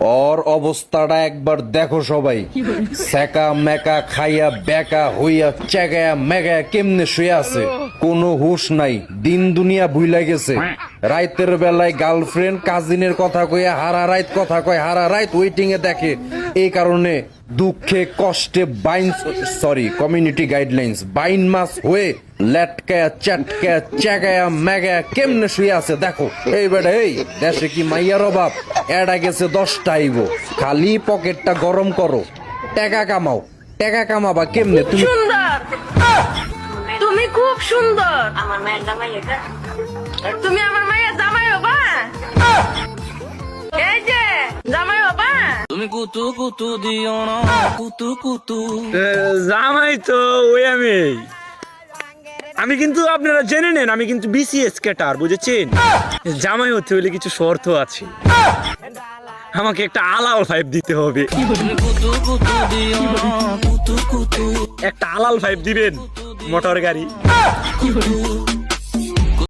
ওর অবস্থাটা একবার দেখো সবাই। সেকা মেকা খাইয়া বেকা হইয়া চেগায়া মেগায়া কেমনে শুয়ে আছে? কোনো হুশ নাই, দিন দুনিয়া ভুইলা গেছে। রাইতের বেলায় গার্লফ্রেন্ড, কাজিনের কথা কইয়া হারা রাইত কথা কয়, হারা রাইত ওয়েটিং এ দেখে। এই কারণে দুঃখে কষ্টে বাইন সরি কমিউনিটি গাইডলাইন্স বাইন মাস হয়ে লেটকায়া চাটকায়া চেগায়া মেগায়া কেমনে শুয়ে আছে দেখো। এই বেটা এই দেশে কি মাইয়ার অভাব? এডা গেছে দশটা আইব। খালি পকেটটা গরম করো। টাকা কামাও। টাকা কামাবা কেমনে? তুমি সুন্দর! তুমি খুব সুন্দর! আমার মায়ের জামাই তুমি আমার মায়ের তুমি কুতু কুতু দিও না কুতু কুতু। জামাই তো ওই আমি। আমি কিন্তু আপনারা জেনে নেন আমি কিন্তু বিসিএস ক্যাটার বুঝেছেন? জামাই হতে হলে কিছু শর্ত আছে। আমাকে একটা আলাল ফাইভ দিতে হবে। একটা আলাল ফাইভ দিবেন মোটর গাড়ি।